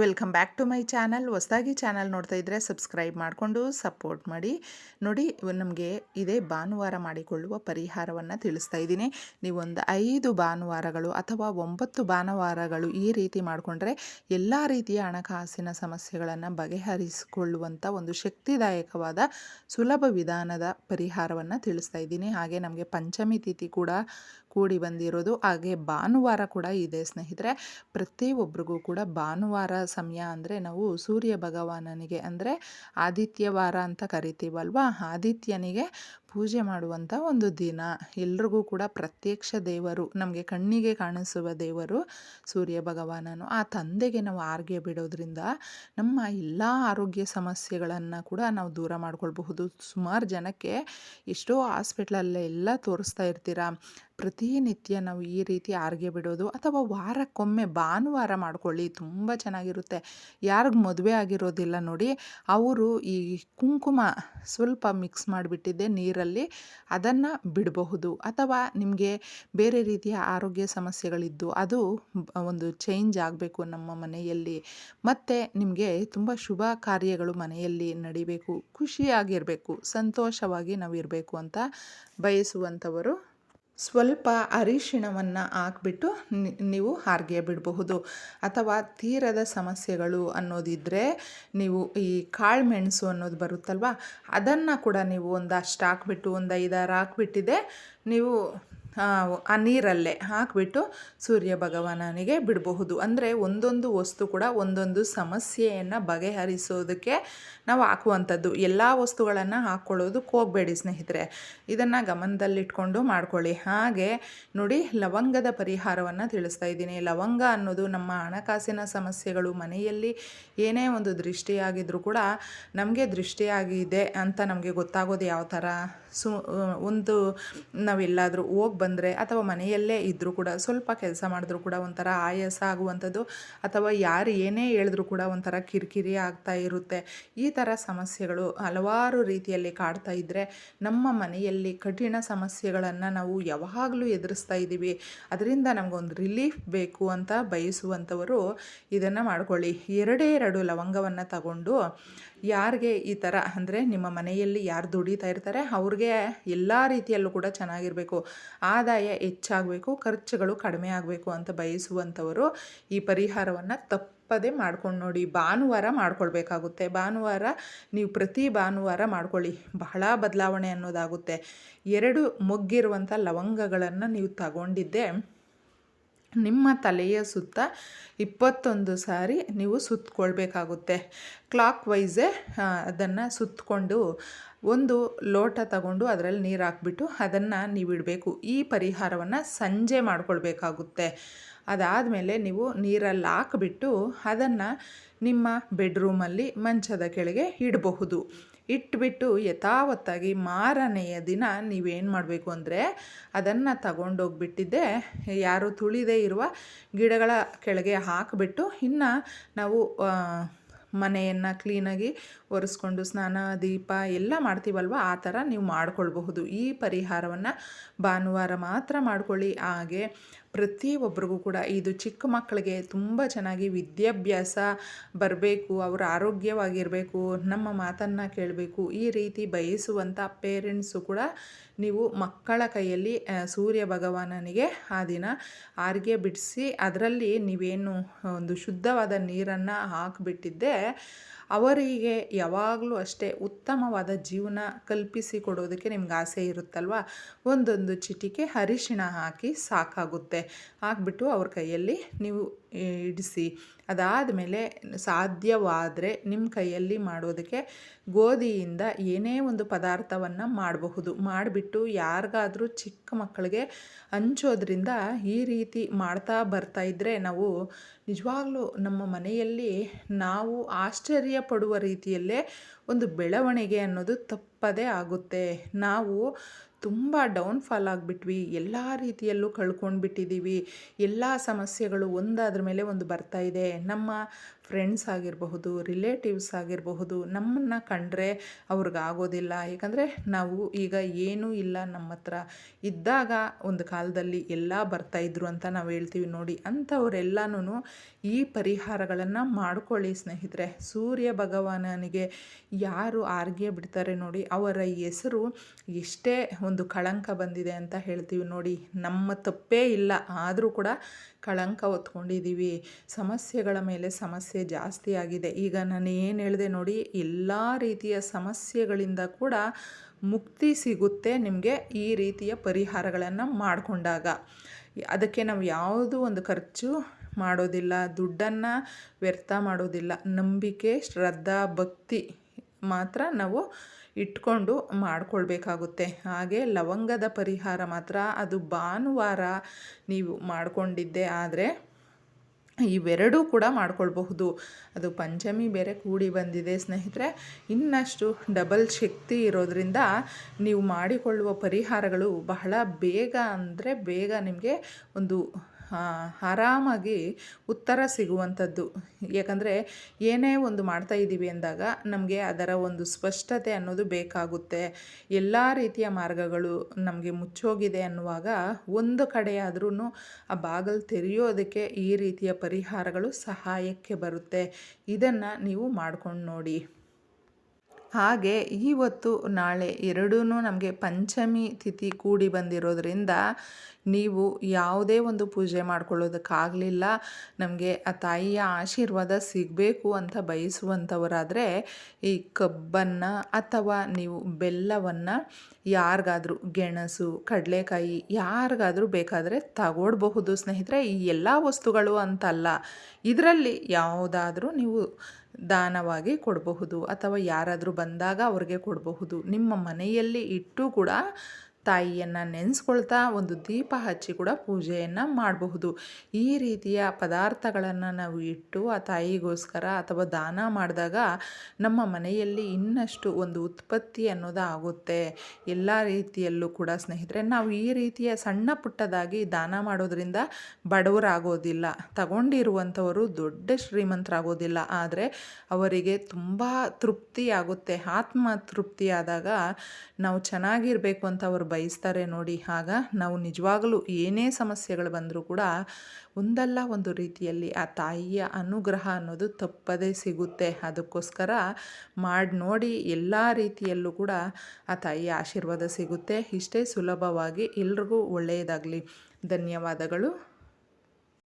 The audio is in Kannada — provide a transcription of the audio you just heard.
Welcome back to my channel. ಹೊಸದಾಗಿ ಚಾನಲ್ ನೋಡ್ತಾ ಇದ್ದರೆ ಸಬ್ಸ್ಕ್ರೈಬ್ ಮಾಡಿಕೊಂಡು ಸಪೋರ್ಟ್ ಮಾಡಿ. ನೋಡಿ, ನಮಗೆ ಇದೇ ಭಾನುವಾರ ಮಾಡಿಕೊಳ್ಳುವ ಪರಿಹಾರವನ್ನು ತಿಳಿಸ್ತಾ ಇದ್ದೀನಿ. ನೀವೊಂದು ಐದು ಭಾನುವಾರಗಳು ಅಥವಾ ಒಂಬತ್ತು ಭಾನುವಾರಗಳು ಈ ರೀತಿ ಮಾಡಿಕೊಂಡ್ರೆ ಎಲ್ಲ ರೀತಿಯ ಹಣಕಾಸಿನ ಸಮಸ್ಯೆಗಳನ್ನು ಬಗೆಹರಿಸಿಕೊಳ್ಳುವಂಥ ಒಂದು ಶಕ್ತಿದಾಯಕವಾದ ಸುಲಭ ವಿಧಾನದ ಪರಿಹಾರವನ್ನು ತಿಳಿಸ್ತಾ ಇದ್ದೀನಿ. ಹಾಗೆ ನಮಗೆ ಪಂಚಮಿ ತಿಥಿ ಕೂಡ ಕೂಡಿ ಬಂದಿರೋದು. ಹಾಗೆ ಭಾನುವಾರ ಕೂಡ ಇದೆ ಸ್ನೇಹಿತರೆ. ಪ್ರತಿಯೊಬ್ಬರಿಗೂ ಕೂಡ ಭಾನುವಾರ ಸಮಯ ಅಂದರೆ ನಾವು ಸೂರ್ಯ ಭಗವಾನನಿಗೆ ಅಂದರೆ ಆದಿತ್ಯವಾರ ಅಂತ ಕರಿತೀವಲ್ವ? ಆದಿತ್ಯನಿಗೆ ಪೂಜೆ ಮಾಡುವಂಥ ಒಂದು ದಿನ. ಎಲ್ರಿಗೂ ಕೂಡ ಪ್ರತ್ಯಕ್ಷ ದೇವರು, ನಮಗೆ ಕಣ್ಣಿಗೆ ಕಾಣಿಸುವ ದೇವರು ಸೂರ್ಯ ಭಗವಾನನು. ಆ ತಂದೆಗೆ ನಾವು ಆರ್ಗೆ ಬಿಡೋದ್ರಿಂದ ನಮ್ಮ ಎಲ್ಲ ಆರೋಗ್ಯ ಸಮಸ್ಯೆಗಳನ್ನು ಕೂಡ ನಾವು ದೂರ ಮಾಡ್ಕೊಳ್ಬಹುದು. ಸುಮಾರು ಜನಕ್ಕೆ ಎಷ್ಟೋ ಹಾಸ್ಪಿಟ್ಲಲ್ಲೆಲ್ಲ ತೋರಿಸ್ತಾ ಇರ್ತೀರ? ಪ್ರತಿನಿತ್ಯ ನಾವು ಈ ರೀತಿ ಆರ್ಗೆ ಬಿಡೋದು ಅಥವಾ ವಾರಕ್ಕೊಮ್ಮೆ ಭಾನುವಾರ ಮಾಡ್ಕೊಳ್ಳಿ, ತುಂಬ ಚೆನ್ನಾಗಿರುತ್ತೆ. ಯಾರಿಗೆ ಮದುವೆ ಆಗಿರೋದಿಲ್ಲ ನೋಡಿ, ಅವರು ಈ ಕುಂಕುಮ ಸ್ವಲ್ಪ ಮಿಕ್ಸ್ ಮಾಡಿಬಿಟ್ಟಿದ್ದೆ ನೀರಲ್ಲಿ, ಅದನ್ನು ಬಿಡಬಹುದು. ಅಥವಾ ನಿಮಗೆ ಬೇರೆ ರೀತಿಯ ಆರೋಗ್ಯ ಸಮಸ್ಯೆಗಳಿದ್ದು ಅದು ಒಂದು ಚೇಂಜ್ ಆಗಬೇಕು ನಮ್ಮ ಮನೆಯಲ್ಲಿ. ಮತ್ತು ನಿಮಗೆ ತುಂಬ ಶುಭ ಕಾರ್ಯಗಳು ಮನೆಯಲ್ಲಿ ನಡಿಬೇಕು, ಖುಷಿಯಾಗಿರಬೇಕು, ಸಂತೋಷವಾಗಿ ನಾವು ಇರಬೇಕು ಅಂತ ಬಯಸುವಂಥವರು ಸ್ವಲ್ಪ ಅರಿಶಿಣವನ್ನು ಹಾಕ್ಬಿಟ್ಟು ನೀವು ಹಾರ್ಗೆ ಬಿಡಬಹುದು. ಅಥವಾ ತೀರದ ಸಮಸ್ಯೆಗಳು ಅನ್ನೋದಿದ್ದರೆ ನೀವು ಈ ಕಾಳು ಮೆಣಸು ಅನ್ನೋದು ಬರುತ್ತಲ್ವ, ಅದನ್ನು ಕೂಡ ನೀವು ಒಂದಷ್ಟು ಹಾಕ್ಬಿಟ್ಟು, ಒಂದು ಐದಾರು ಹಾಕ್ಬಿಟ್ಟಿದೆ, ನೀವು ಆ, ನೀರಲ್ಲೇ ಹಾಕಿಬಿಟ್ಟು ಸೂರ್ಯ ಭಗವಾನನಿಗೆ ಬಿಡಬಹುದು. ಅಂದರೆ ಒಂದೊಂದು ವಸ್ತು ಕೂಡ ಒಂದೊಂದು ಸಮಸ್ಯೆಯನ್ನು ಬಗೆಹರಿಸೋದಕ್ಕೆ ನಾವು ಹಾಕುವಂಥದ್ದು. ಎಲ್ಲ ವಸ್ತುಗಳನ್ನು ಹಾಕ್ಕೊಳ್ಳೋದಕ್ಕೆ ಹೋಗಬೇಡಿ ಸ್ನೇಹಿತರೆ. ಇದನ್ನು ಗಮನದಲ್ಲಿಟ್ಕೊಂಡು ಮಾಡ್ಕೊಳ್ಳಿ. ಹಾಗೆ ನೋಡಿ ಲವಂಗದ ಪರಿಹಾರವನ್ನು ತಿಳಿಸ್ತಾ ಇದ್ದೀನಿ. ಲವಂಗ ಅನ್ನೋದು ನಮ್ಮ ಹಣಕಾಸಿನ ಸಮಸ್ಯೆಗಳು ಮನೆಯಲ್ಲಿ ಏನೇ ಒಂದು ದೃಷ್ಟಿಯಾಗಿದ್ರೂ ಕೂಡ ನಮಗೆ ದೃಷ್ಟಿಯಾಗಿದೆ ಅಂತ ನಮಗೆ ಗೊತ್ತಾಗೋದು ಯಾವ ಥರ ಸು ಒಂದು ನಾವೆಲ್ಲಾದರೂ ಹೋಗಿ ಬಂದರೆ ಅಥವಾ ಮನೆಯಲ್ಲೇ ಇದ್ದರೂ ಕೂಡ ಸ್ವಲ್ಪ ಕೆಲಸ ಮಾಡಿದ್ರೂ ಕೂಡ ಒಂಥರ ಆಯಾಸ ಆಗುವಂಥದ್ದು ಅಥವಾ ಯಾರು ಏನೇ ಹೇಳಿದ್ರೂ ಕೂಡ ಒಂಥರ ಕಿರಿಕಿರಿ ಆಗ್ತಾ ಇರುತ್ತೆ. ಈ ಥರ ಸಮಸ್ಯೆಗಳು ಹಲವಾರು ರೀತಿಯಲ್ಲಿ ಕಾಡ್ತಾ ಇದ್ದರೆ ನಮ್ಮ ಮನೆಯಲ್ಲಿ ಕಠಿಣ ಸಮಸ್ಯೆಗಳನ್ನು ನಾವು ಯಾವಾಗಲೂ ಎದುರಿಸ್ತಾ ಇದ್ದೀವಿ. ಅದರಿಂದ ನಮಗೊಂದು ರಿಲೀಫ್ ಬೇಕು ಅಂತ ಬಯಸುವಂಥವರು ಇದನ್ನು ಮಾಡ್ಕೊಳ್ಳಿ. ಎರಡೇ ಎರಡು ಲವಂಗವನ್ನು ತಗೊಂಡು ಯಾರಿಗೆ ಈ ಥರ ಅಂದರೆ ನಿಮ್ಮ ಮನೆಯಲ್ಲಿ ಯಾರು ದುಡಿತಾ ಇರ್ತಾರೆ ಅವ್ರಿಗೆ ಎಲ್ಲ ರೀತಿಯಲ್ಲೂ ಕೂಡ ಚೆನ್ನಾಗಿರಬೇಕು. ಆದಾಯ ಹೆಚ್ಚಾಗಬೇಕು, ಖರ್ಚುಗಳು ಕಡಿಮೆ ಆಗಬೇಕು ಅಂತ ಬಯಸುವಂಥವರು ಈ ಪರಿಹಾರವನ್ನು ತಪ್ಪದೇ ಮಾಡ್ಕೊಂಡು ನೋಡಿ. ಭಾನುವಾರ ಮಾಡ್ಕೊಳ್ಬೇಕಾಗುತ್ತೆ. ಭಾನುವಾರ ನೀವು ಪ್ರತಿ ಭಾನುವಾರ ಮಾಡ್ಕೊಳ್ಳಿ. ಬಹಳ ಬದಲಾವಣೆ ಅನ್ನೋದಾಗುತ್ತೆ. ಎರಡು ಮೊಗ್ಗಿರುವಂಥ ಲವಂಗಗಳನ್ನು ನೀವು ತಗೊಂಡಿದ್ದೆ, ನಿಮ್ಮ ತಲೆಯ ಸುತ್ತ ಇಪ್ಪತ್ತೊಂದು ಸಾರಿ ನೀವು ಸುತ್ತಕೊಳ್ಬೇಕಾಗುತ್ತೆ ಕ್ಲಾಕ್ ವೈಸೇ ಅದನ್ನು ಸುತ್ತಕೊಂಡು ಒಂದು ಲೋಟ ತಗೊಂಡು ಅದರಲ್ಲಿ ನೀರು ಹಾಕ್ಬಿಟ್ಟು ಅದನ್ನು ನೀವು ಇಡಬೇಕು. ಈ ಪರಿಹಾರವನ್ನು ಸಂಜೆ ಮಾಡಿಕೊಳ್ಬೇಕಾಗುತ್ತೆ. ಅದಾದ ಮೇಲೆ ನೀವು ನೀರಲ್ಲಿ ಹಾಕ್ಬಿಟ್ಟು ಅದನ್ನು ನಿಮ್ಮ ಬೆಡ್ರೂಮಲ್ಲಿ ಮಂಚದ ಕೆಳಗೆ ಇಡಬಹುದು. ಇಟ್ಬಿಟ್ಟು ಯಥಾವತ್ತಾಗಿ ಮಾರನೆಯ ದಿನ ನೀವೇನು ಮಾಡಬೇಕು ಅಂದರೆ ಅದನ್ನು ತಗೊಂಡೋಗ್ಬಿಟ್ಟಿದ್ದೆ. ಯಾರು ತುಳಿದೇ ಇರುವ ಗಿಡಗಳ ಕೆಳಗೆ ಹಾಕಿಬಿಟ್ಟು ಇನ್ನು ನಾವು ಮನೆಯನ್ನು ಕ್ಲೀನಾಗಿ ಒರೆಸ್ಕೊಂಡು ಸ್ನಾನ, ದೀಪ ಎಲ್ಲ ಮಾಡ್ತೀವಲ್ವ? ಆ ಥರ ನೀವು ಮಾಡ್ಕೊಳ್ಬಹುದು. ಈ ಪರಿಹಾರವನ್ನು ಭಾನುವಾರ ಮಾತ್ರ ಮಾಡ್ಕೊಳ್ಳಿ. ಹಾಗೆ ಪ್ರತಿಯೊಬ್ಬರಿಗೂ ಕೂಡ ಇದು ಚಿಕ್ಕ ಮಕ್ಕಳಿಗೆ ತುಂಬ ಚೆನ್ನಾಗಿ ವಿದ್ಯಾಭ್ಯಾಸ ಬರಬೇಕು, ಅವರು ಆರೋಗ್ಯವಾಗಿರಬೇಕು, ನಮ್ಮ ಮಾತನ್ನು ಕೇಳಬೇಕು, ಈ ರೀತಿ ಬಯಸುವಂಥ ಪೇರೆಂಟ್ಸು ಕೂಡ ನೀವು ಮಕ್ಕಳ ಕೈಯಲ್ಲಿ ಸೂರ್ಯ ಭಗವಾನನಿಗೆ ಆ ದಿನ ಆರ್ಗೆ ಬಿಡಿಸಿ, ಅದರಲ್ಲಿ ನೀವೇನು ಒಂದು ಶುದ್ಧವಾದ ನೀರನ್ನು ಹಾಕಿಬಿಟ್ಟಿದ್ದೆ ಅವರಿಗೆ ಯಾವಾಗಲೂ ಅಷ್ಟೇ ಉತ್ತಮವಾದ ಜೀವನ ಕಲ್ಪಿಸಿ ಕೊಡೋದಕ್ಕೆ ನಿಮ್ಗೆ ಆಸೆ ಇರುತ್ತಲ್ವ? ಒಂದೊಂದು ಚಿಟಿಕೆ ಅರಿಶಿಣ ಹಾಕಿ ಸಾಕಾಗುತ್ತೆ. ಹಾಕ್ಬಿಟ್ಟು ಅವ್ರ ಕೈಯಲ್ಲಿ ನೀವು ಇಡಿಸಿ ಅದಾದಮೇಲೆ ಸಾಧ್ಯವಾದರೆ ನಿಮ್ಮ ಕೈಯಲ್ಲಿ ಮಾಡೋದಕ್ಕೆ ಗೋಧಿಯಿಂದ ಏನೇ ಒಂದು ಪದಾರ್ಥವನ್ನು ಮಾಡಬಹುದು. ಮಾಡಿಬಿಟ್ಟು ಯಾರಿಗಾದರೂ ಚಿಕ್ಕ ಮಕ್ಕಳಿಗೆ ಹಂಚೋದ್ರಿಂದ ಈ ರೀತಿ ಮಾಡ್ತಾ ಬರ್ತಾ ಇದ್ದರೆ ನಾವು ನಿಜವಾಗ್ಲೂ ನಮ್ಮ ಮನೆಯಲ್ಲಿ ನಾವು ಆಶ್ಚರ್ಯ ಪಡುವ ರೀತಿಯಲ್ಲೇ ಒಂದು ಬೆಳವಣಿಗೆ ಅನ್ನೋದು ತಪ್ಪದೇ ಆಗುತ್ತೆ. ನಾವು ತುಂಬ ಡೌನ್ಫಾಲ್ ಆಗಿಬಿಟ್ವಿ. ಎಲ್ಲ ರೀತಿಯಲ್ಲೂ ಕಳ್ಕೊಂಡ್ಬಿಟ್ಟಿದ್ದೀವಿ ಎಲ್ಲ ಸಮಸ್ಯೆಗಳು ಒಂದಾದ್ರ ಮೇಲೆ ಒಂದು ಬರ್ತಾ ಇದೆ. ನಮ್ಮ ಫ್ರೆಂಡ್ಸ್ ಆಗಿರಬಹುದು ರಿಲೇಟಿವ್ಸ್ ಆಗಿರಬಹುದು, ನಮ್ಮನ್ನು ಕಂಡ್ರೆ ಅವ್ರಿಗಾಗೋದಿಲ್ಲ ಯಾಕಂದರೆ ನಾವು ಈಗ ಏನೂ ಇಲ್ಲ ನಮ್ಮ ಹತ್ರ ಇದ್ದಾಗ ಒಂದು ಕಾಲದಲ್ಲಿ ಎಲ್ಲ ಬರ್ತಾಯಿದ್ರು ಅಂತ ನಾವು ಹೇಳ್ತೀವಿ ನೋಡಿ. ಅಂಥವರೆಲ್ಲನೂ ಈ ಪರಿಹಾರಗಳನ್ನು ಮಾಡ್ಕೊಳ್ಳಿ ಸ್ನೇಹಿತರೆ. ಸೂರ್ಯ ಭಗವಾನನಿಗೆ ಯಾರು ಆರ್ಗೆ ಬಿಡ್ತಾರೆ ನೋಡಿ, ಅವರ ಹೆಸರು ಎಷ್ಟೇ ಒಂದು ಕಳಂಕ ಬಂದಿದೆ ಅಂತ ಹೇಳ್ತೀವಿ ನೋಡಿ. ನಮ್ಮ ತಪ್ಪೇ ಇಲ್ಲ, ಆದರೂ ಕೂಡ ಕಳಂಕ ಹೊತ್ಕೊಂಡಿದ್ದೀವಿ ಸಮಸ್ಯೆಗಳ ಮೇಲೆ ಸಮಸ್ಯೆ ಜಾಸ್ತಿ ಆಗಿದೆ. ಈಗ ನಾನು ಏನು ಹೇಳಿದೆ ನೋಡಿ, ಎಲ್ಲ ರೀತಿಯ ಸಮಸ್ಯೆಗಳಿಂದ ಕೂಡ ಮುಕ್ತಿ ಸಿಗುತ್ತೆ ನಿಮಗೆ ಈ ರೀತಿಯ ಪರಿಹಾರಗಳನ್ನು ಮಾಡಿಕೊಂಡಾಗ. ಅದಕ್ಕೆ ನಾವು ಯಾವುದು ಒಂದು ಖರ್ಚು ಮಾಡೋದಿಲ್ಲ, ದುಡ್ಡನ್ನು ವ್ಯರ್ಥ ಮಾಡೋದಿಲ್ಲ. ನಂಬಿಕೆ, ಶ್ರದ್ಧಾ, ಭಕ್ತಿ ಮಾತ್ರ ನಾವು ಇಟ್ಕೊಂಡು ಮಾಡಿಕೊಳ್ಬೇಕಾಗುತ್ತೆ. ಹಾಗೆ ಲವಂಗದ ಪರಿಹಾರ ಮಾತ್ರ, ಅದು ಭಾನುವಾರ ನೀವು ಮಾಡಿಕೊಂಡಿದ್ದೆ ಆದರೆ ಇವೆರಡೂ ಕೂಡ ಮಾಡ್ಕೊಳ್ಬಹುದು. ಅದು ಪಂಚಮಿ ಬೇರೆ ಕೂಡಿ ಬಂದಿದೆ ಸ್ನೇಹಿತರೆ. ಇನ್ನಷ್ಟು ಡಬಲ್ ಶಕ್ತಿ ಇರೋದರಿಂದ ನೀವು ಮಾಡಿಕೊಳ್ಳುವ ಪರಿಹಾರಗಳು ಬಹಳ ಬೇಗ ಅಂದರೆ ಬೇಗ ನಿಮಗೆ ಒಂದು ಆರಾಮಾಗಿ ಉತ್ತರ ಸಿಗುವಂಥದ್ದು. ಯಾಕಂದರೆ ಏನೇ ಒಂದು ಮಾಡ್ತಾ ಇದ್ದೀವಿ ಅಂದಾಗ ನಮಗೆ ಅದರ ಒಂದು ಸ್ಪಷ್ಟತೆ ಅನ್ನೋದು ಬೇಕಾಗುತ್ತೆ. ಎಲ್ಲ ರೀತಿಯ ಮಾರ್ಗಗಳು ನಮಗೆ ಮುಚ್ಚೋಗಿದೆ ಅನ್ನುವಾಗ ಒಂದು ಕಡೆಯಾದ್ರೂ ಆ ಬಾಗಿಲು ತೆರೆಯೋದಕ್ಕೆ ಈ ರೀತಿಯ ಪರಿಹಾರಗಳು ಸಹಾಯಕ್ಕೆ ಬರುತ್ತೆ. ಇದನ್ನು ನೀವು ಮಾಡ್ಕೊಂಡು ನೋಡಿ. ಹಾಗೆ ಇವತ್ತು ನಾಳೆ ಎರಡೂ ನಮಗೆ ಪಂಚಮಿ ತಿಥಿ ಕೂಡಿ ಬಂದಿರೋದ್ರಿಂದ ನೀವು ಯಾವುದೇ ಒಂದು ಪೂಜೆ ಮಾಡ್ಕೊಳ್ಳೋದಕ್ಕಾಗಲಿಲ್ಲ. ನಮಗೆ ಆ ತಾಯಿಯ ಆಶೀರ್ವಾದ ಸಿಗಬೇಕು ಅಂತ ಬಯಸುವಂಥವರಾದರೆ ಈ ಕಬ್ಬನ್ನು ಅಥವಾ ನೀವು ಬೆಲ್ಲವನ್ನು ಯಾರಿಗಾದರೂ ಗೆಣಸು, ಕಡಲೆಕಾಯಿ ಯಾರಿಗಾದರೂ ಬೇಕಾದರೆ ತಗೊಳ್ಬಹುದು ಸ್ನೇಹಿತರೆ. ಈ ಎಲ್ಲ ವಸ್ತುಗಳು ಅಂತಲ್ಲ, ಇದರಲ್ಲಿ ಯಾವುದಾದರೂ ನೀವು ದಾನವಾಗಿ ಕೊಡಬಹುದು ಅಥವಾ ಯಾರಾದರೂ ಬಂದಾಗ ಅವ್ರಿಗೆ ಕೊಡಬಹುದು. ನಿಮ್ಮ ಮನೆಯಲ್ಲಿ ಇಟ್ಟು ಕೂಡ ತಾಯಿಯನ್ನು ನೆನೆಸ್ಕೊಳ್ತಾ ಒಂದು ದೀಪ ಹಚ್ಚಿ ಕೂಡ ಪೂಜೆಯನ್ನು ಮಾಡಬಹುದು. ಈ ರೀತಿಯ ಪದಾರ್ಥಗಳನ್ನು ನಾವು ಇಟ್ಟು ಆ ತಾಯಿಗೋಸ್ಕರ ಅಥವಾ ದಾನ ಮಾಡಿದಾಗ ನಮ್ಮ ಮನೆಯಲ್ಲಿ ಇನ್ನಷ್ಟು ಒಂದು ಉತ್ಪತ್ತಿ ಅನ್ನೋದು ಆಗುತ್ತೆ. ಎಲ್ಲ ರೀತಿಯಲ್ಲೂ ಕೂಡ ಸ್ನೇಹಿತರೆ, ನಾವು ಈ ರೀತಿಯ ಸಣ್ಣ ಪುಟ್ಟದಾಗಿ ದಾನ ಮಾಡೋದ್ರಿಂದ ಬಡವರಾಗೋದಿಲ್ಲ. ತಗೊಂಡಿರುವಂಥವರು ದೊಡ್ಡ ಶ್ರೀಮಂತರಾಗೋದಿಲ್ಲ. ಆದರೆ ಅವರಿಗೆ ತುಂಬ ತೃಪ್ತಿಯಾಗುತ್ತೆ. ಆತ್ಮ ತೃಪ್ತಿಯಾದಾಗ ನಾವು ಚೆನ್ನಾಗಿರಬೇಕು ಅಂತ ಅವರು ಬಯಸ್ತಾರೆ ನೋಡಿ. ಆಗ ನಾವು ನಿಜವಾಗಲೂ ಏನೇ ಸಮಸ್ಯೆಗಳು ಬಂದರೂ ಕೂಡ ಒಂದಲ್ಲ ಒಂದು ರೀತಿಯಲ್ಲಿ ಆ ತಾಯಿಯ ಅನುಗ್ರಹ ಅನ್ನೋದು ತಪ್ಪದೇ ಸಿಗುತ್ತೆ. ಅದಕ್ಕೋಸ್ಕರ ಮಾಡಿ ನೋಡಿ ಎಲ್ಲ ರೀತಿಯಲ್ಲೂ ಕೂಡ ಆ ತಾಯಿಯ ಆಶೀರ್ವಾದ ಸಿಗುತ್ತೆ. ಇಷ್ಟೇ ಸುಲಭವಾಗಿ ಎಲ್ರಿಗೂ ಒಳ್ಳೆಯದಾಗಲಿ. ಧನ್ಯವಾದಗಳು.